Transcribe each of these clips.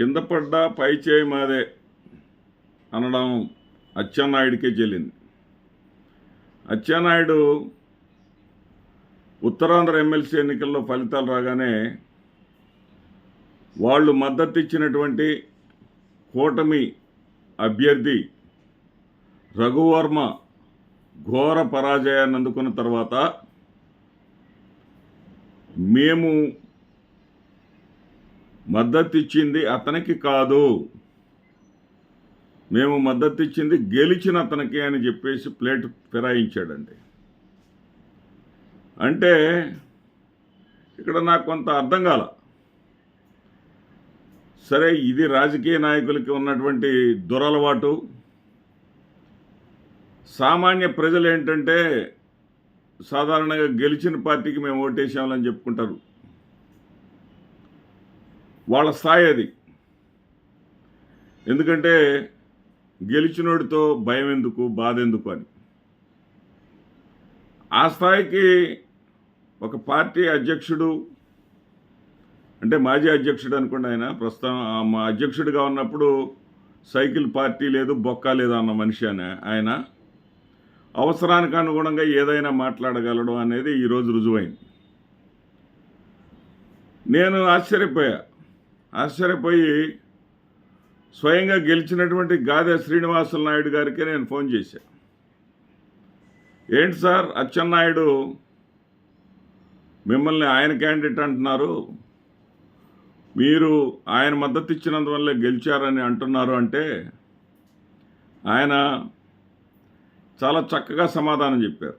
కింద పడ్డా పై చేయి మాదే అనడం అచ్చెన్నాయుడికే చెల్లింది. అచ్చెన్నాయుడు ఉత్తరాంధ్ర ఎమ్మెల్సీ ఎన్నికల్లో ఫలితాలు రాగానే వాళ్ళు మద్దతు ఇచ్చినటువంటి కూటమి అభ్యర్థి రఘువర్మ ఘోర పరాజయాన్ని అందుకున్న తర్వాత మేము మద్దతు ఇచ్చింది అతనికి కాదు. మేము మద్దతు ఇచ్చింది గెలిచిన అతనికి అని చెప్పేసి ప్లేట్ ఫిరాయించాడండి. అంటే ఇక్కడ నాకు కొంత అర్థం కాల. సరే ఇది రాజకీయ నాయకులకి ఉన్నటువంటి దురలవాటు. సామాన్య ప్రజలు ఏంటంటే సాధారణంగా గెలిచిన పార్టీకి మేము ఓటేసామని చెప్పుకుంటారు. వాళ్ళ స్థాయి అది. ఎందుకంటే గెలిచినోడితో భయం ఎందుకు బాధ ఎందుకు అని. ఆ స్థాయికి ఒక పార్టీ అధ్యక్షుడు అంటే మాజీ అధ్యక్షుడు అనుకోండి ఆయన ప్రస్తుతం ఆ మా అధ్యక్షుడిగా ఉన్నప్పుడు సైకిల్ పార్టీ లేదు బొక్క లేదు అన్న మనిషి అని ఆయన అవసరానికి అనుగుణంగా ఏదైనా మాట్లాడగలడం అనేది ఈరోజు రుజువైంది. నేను ఆశ్చర్యపోయా. ఆశ్చర్యపోయి స్వయంగా గెలిచినటువంటి గాదె శ్రీనివాసులు నాయుడు గారికి నేను ఫోన్ చేశా. ఏంటి సార్ అచ్చెన్నాయుడు మిమ్మల్ని ఆయన క్యాండిడేట్ అంటున్నారు మీరు ఆయన మద్దతు ఇచ్చినందువల్ల గెలిచారని అంటున్నారు అంటే ఆయన చాలా చక్కగా సమాధానం చెప్పారు.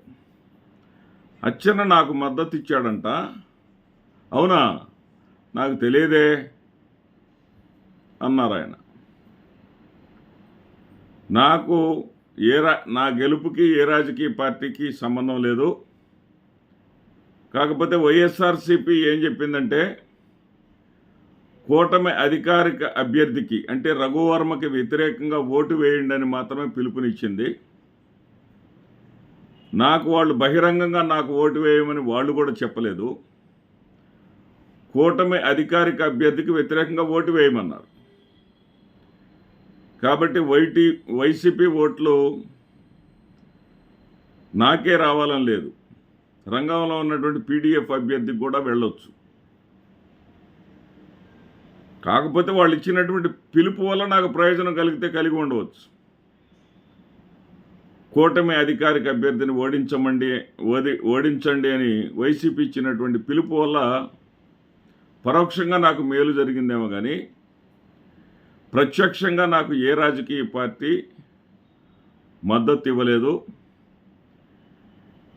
అచ్చెన్న నాకు మద్దతు ఇచ్చాడంట. అవునా? నాకు తెలియదే. అన్నారు ఆయన నాకు ఏ రా నా గెలుపుకి ఏ రాజకీయ పార్టీకి సంబంధం లేదు. కాకపోతే వైఎస్ఆర్సీపీ ఏం చెప్పిందంటే కూటమి అధికారిక అభ్యర్థికి అంటే రఘువర్మకి వ్యతిరేకంగా ఓటు వేయండి అని మాత్రమే పిలుపునిచ్చింది. నాకు వాళ్ళు బహిరంగంగా నాకు ఓటు వేయమని వాళ్ళు కూడా చెప్పలేదు. కూటమి అధికారిక అభ్యర్థికి వ్యతిరేకంగా ఓటు వేయమన్నారు. కాబట్టి వైటీ వైసీపీ ఓట్లు నాకే రావాలని లేదు. రంగంలో ఉన్నటువంటి పీడిఎఫ్ అభ్యర్థికి కూడా వెళ్ళొచ్చు. కాకపోతే వాళ్ళు ఇచ్చినటువంటి పిలుపు వల్ల నాకు ప్రయోజనం కలిగితే కలిగి ఉండవచ్చు. కూటమి అధికారిక అభ్యర్థిని ఓడించమండి ఓడి ఓడించండి అని వైసీపీ ఇచ్చినటువంటి పిలుపు వల్ల పరోక్షంగా నాకు మేలు జరిగిందేమో కానీ ప్రత్యక్షంగా నాకు ఏ రాజకీయ పార్టీ మద్దతు ఇవ్వలేదు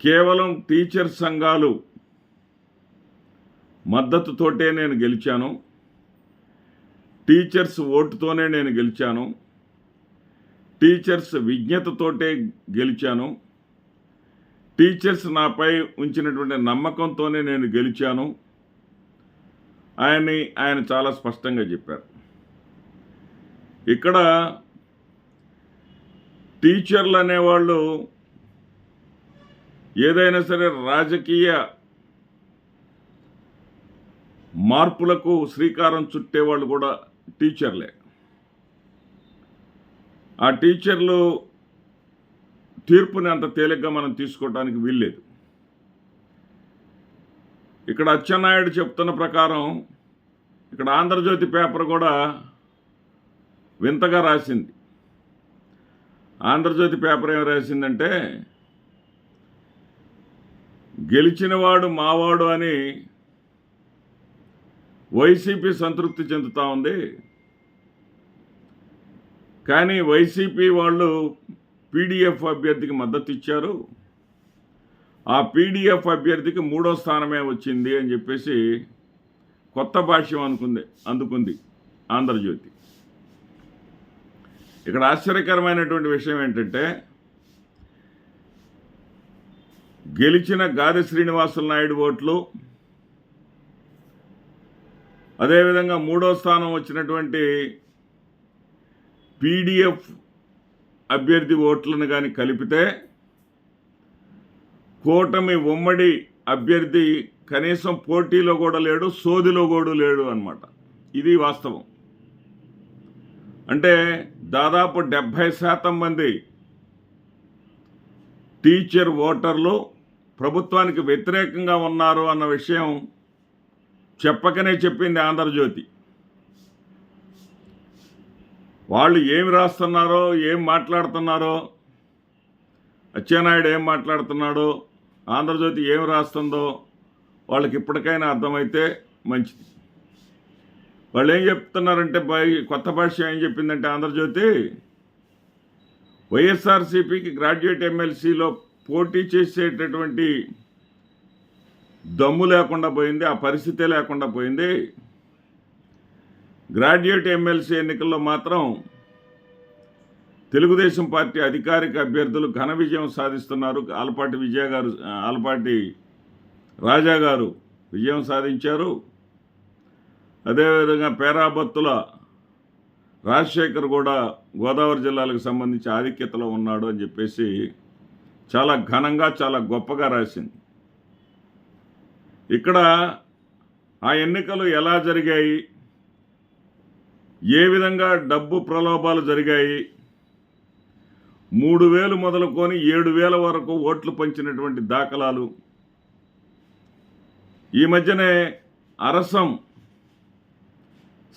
కేవలం టీచర్ సంఘాలు మద్దతుతోటే నేను గెలిచాను. టీచర్స్ ఓటుతోనే నేను గెలిచాను. టీచర్స్ విజ్ఞతతోటే గెలిచాను. టీచర్స్ నాపై ఉంచినటువంటి నమ్మకంతోనే నేను గెలిచాను. ఆయన్ని ఆయన చాలా స్పష్టంగా చెప్పారు. ఇక్కడ టీచర్లు అనేవాళ్ళు ఏదైనా సరే రాజకీయ మార్పులకు శ్రీకారం చుట్టేవాళ్ళు కూడా టీచర్లే. ఆ టీచర్లు తీర్పుని అంత తేలిగ్గా మనం తీసుకోవడానికి వీల్లేదు. ఇక్కడ అచ్చెన్నాయుడు చెప్తున్న ప్రకారం ఇక్కడ ఆంధ్రజ్యోతి పేపర్ కూడా వింతగా రాసింది. ఆంధ్రజ్యోతి పేపర్ ఏం రాసిందంటే గెలిచినవాడు మావాడు అని వైసీపీ సంతృప్తి చెందుతూ ఉంది. కానీ వైసీపీ వాళ్ళు పీడిఎఫ్ అభ్యర్థికి మద్దతు ఇచ్చారు. ఆ పీడిఎఫ్ అభ్యర్థికి మూడో స్థానమే వచ్చింది అని చెప్పేసి కొత్త భాష్యం అనుకుంది అందుకుంది ఆంధ్రజ్యోతి. ఇక్కడ ఆశ్చర్యకరమైనటువంటి విషయం ఏంటంటే గెలిచిన గాది శ్రీనివాసులు నాయుడు ఓట్లు అదేవిధంగా మూడో స్థానం వచ్చినటువంటి పీడిఎఫ్ అభ్యర్థి ఓట్లను కానీ కలిపితే కూటమి ఉమ్మడి అభ్యర్థి కనీసం పోటీలో కూడా లేడు సోదిలో కూడా లేడు అనమాట ఇది వాస్తవం. అంటే దాదాపు డెబ్భై శాతం మంది టీచర్ ఓటర్లు ప్రభుత్వానికి వ్యతిరేకంగా ఉన్నారు అన్న విషయం చెప్పకనే చెప్పింది ఆంధ్రజ్యోతి. వాళ్ళు ఏమి రాస్తున్నారో ఏం మాట్లాడుతున్నారో అచ్చెన్నాయుడు ఏం మాట్లాడుతున్నాడో ఆంధ్రజ్యోతి ఏం రాస్తుందో వాళ్ళకి ఇప్పటికైనా అర్థమైతే మంచిది. వాళ్ళు ఏం చెప్తున్నారంటే కొత్త భాష ఏం చెప్పిందంటే ఆంధ్రజ్యోతి? వైఎస్ఆర్సీపీకి గ్రాడ్యుయేట్ ఎమ్మెల్సీలో పోటీ చేసేటటువంటి దమ్ము లేకుండా పోయింది ఆ పరిస్థితే లేకుండా పోయింది. గ్రాడ్యుయేట్ ఎమ్మెల్సీ ఎన్నికల్లో మాత్రం తెలుగుదేశం పార్టీ అధికారిక అభ్యర్థులు ఘన విజయం సాధిస్తున్నారు. ఆలపాటి విజయ గారు ఆలపాటి రాజా గారు విజయం సాధించారు. అదేవిధంగా పేరాబత్తుల రాజశేఖర్ కూడా గోదావరి జిల్లాలకు సంబంధించి ఆధిక్యతలో ఉన్నాడు అని చెప్పేసి చాలా ఘనంగా చాలా గొప్పగా రాసింది. ఇక్కడ ఆ ఎన్నికలు ఎలా జరిగాయి? ఏ విధంగా డబ్బు ప్రలోభాలు జరిగాయి? మూడు వేలు మొదలుకొని ఏడు వేల వరకు ఓట్లు పంచినటువంటి దాఖలాలు. ఈ మధ్యనే అరసం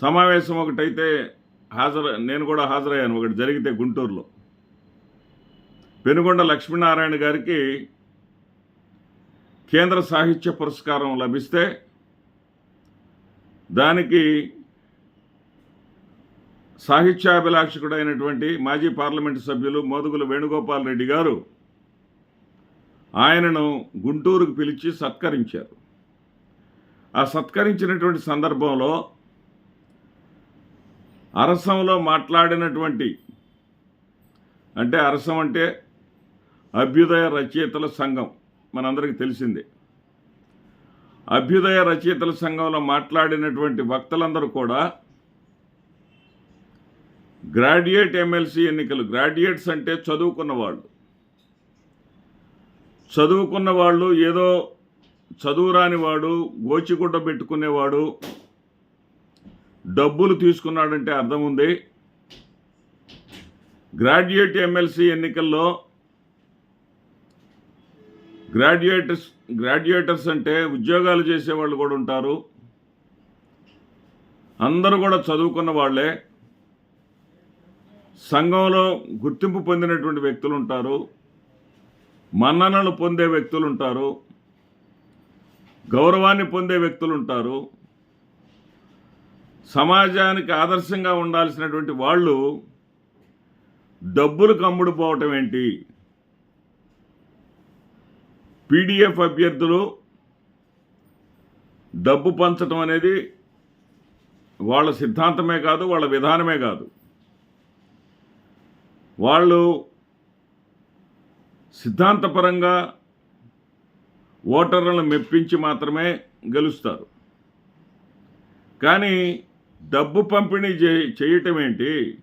సమావేశం ఒకటైతే హాజరు నేను కూడా హాజరయ్యాను ఒకటి జరిగితే గుంటూరులో. పెనుగొండ లక్ష్మీనారాయణ గారికి కేంద్ర సాహిత్య పురస్కారం లభిస్తే దానికి సాహిత్యాభిలాషకుడైనటువంటి మాజీ పార్లమెంటు సభ్యులు మోదుగుల వేణుగోపాల్ రెడ్డి గారు ఆయనను గుంటూరుకు పిలిచి సత్కరించారు. ఆ సత్కరించినటువంటి సందర్భంలో అరసంలో మాట్లాడినటువంటి అంటే అరసం అంటే అభ్యుదయ రచయితల సంఘం మనందరికీ తెలిసిందే. అభ్యుదయ రచయితల సంఘంలో మాట్లాడినటువంటి వక్తలందరూ కూడా గ్రాడ్యుయేట్ ఎమ్మెల్సీ ఎన్నికలు గ్రాడ్యుయేట్స్ అంటే చదువుకున్న వాళ్ళు. చదువుకున్న వాళ్ళు ఏదో చదువురాని వాడు గోచిగుడ్డ పెట్టుకునేవాడు డబ్బులు తీసుకున్నాడంటే అర్థం ఉంది. గ్రాడ్యుయేట్ ఎమ్మెల్సీ ఎన్నికల్లో గ్రాడ్యుయేటర్స్ గ్రాడ్యుయేటర్స్ అంటే ఉద్యోగాలు చేసేవాళ్ళు కూడా ఉంటారు. అందరూ కూడా చదువుకున్న వాళ్ళే. సంఘంలో గుర్తింపు పొందినటువంటి వ్యక్తులు ఉంటారు. మన్ననలు పొందే వ్యక్తులు ఉంటారు. గౌరవాన్ని పొందే వ్యక్తులు ఉంటారు. సమాజానికి ఆదర్శంగా ఉండాల్సినటువంటి వాళ్ళు డబ్బులు కమ్ముడు పోవటం ఏంటి? పీడిఎఫ్ అభ్యర్థులు డబ్బు పంచటం అనేది వాళ్ళ సిద్ధాంతమే కాదు వాళ్ళ విధానమే కాదు. వాళ్ళు సిద్ధాంతపరంగా ఓటర్లను మెప్పించి మాత్రమే గెలుస్తారు. కానీ డబ్బు పంపిణీ చే చేయటం ఏంటి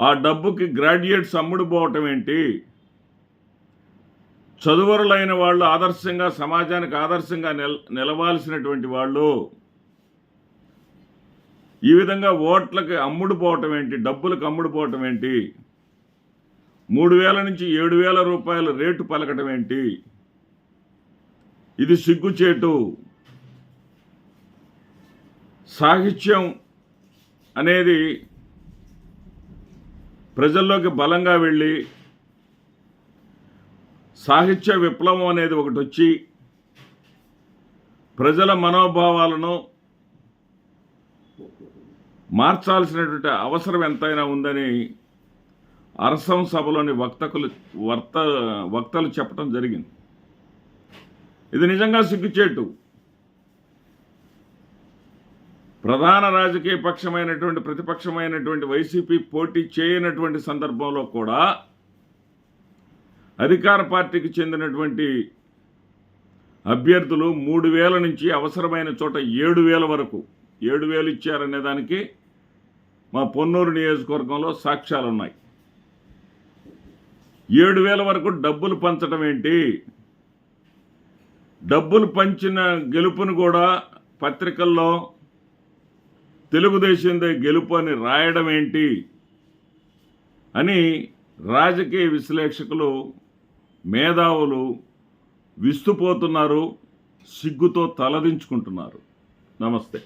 ఆ డబ్బుకి గ్రాడ్యుయేట్స్ అమ్ముడు పోవటం ఏంటి? చదువరులైన వాళ్ళు ఆదర్శంగా సమాజానికి ఆదర్శంగా నిల నిలవాల్సినటువంటి వాళ్ళు ఈ విధంగా ఓట్లకి అమ్ముడు పోవటం ఏంటి? డబ్బులకు అమ్ముడు పోవటం ఏంటి? మూడు వేల నుంచి ఏడు వేల రూపాయల రేటు పలకటం ఏంటి? ఇది సిగ్గుచేటు. సాహిత్యం అనేది ప్రజల్లోకి బలంగా వెళ్ళి సాహిత్య విప్లవం అనేది ఒకటి వచ్చి ప్రజల మనోభావాలను మార్చాల్సినటువంటి అవసరం ఎంతైనా ఉందని అరసం సభలోని వక్తకులు వర్త వక్తలు చెప్పడం జరిగింది. ఇది నిజంగా సిగ్గుచేటు. ప్రధాన రాజకీయ పక్షమైనటువంటి ప్రతిపక్షమైనటువంటి వైసీపీ పోటీ చేయనటువంటి సందర్భంలో కూడా అధికార పార్టీకి చెందినటువంటి అభ్యర్థులు మూడు వేల నుంచి అవసరమైన చోట ఏడు వేల వరకు ఏడు వేలు ఇచ్చారనే దానికి మా పొన్నూరు నియోజకవర్గంలో సాక్ష్యాలు ఉన్నాయి ఏడు వేల వరకు డబ్బులు పంచడం ఏంటి? డబ్బులు పంచిన గెలుపును కూడా పత్రికల్లో తెలుగుదేశందే గెలుపు అని రాయడం ఏంటి అని రాజకీయ విశ్లేషకులు మేధావులు విస్తుపోతున్నారు సిగ్గుతో తలదించుకుంటున్నారు. నమస్తే.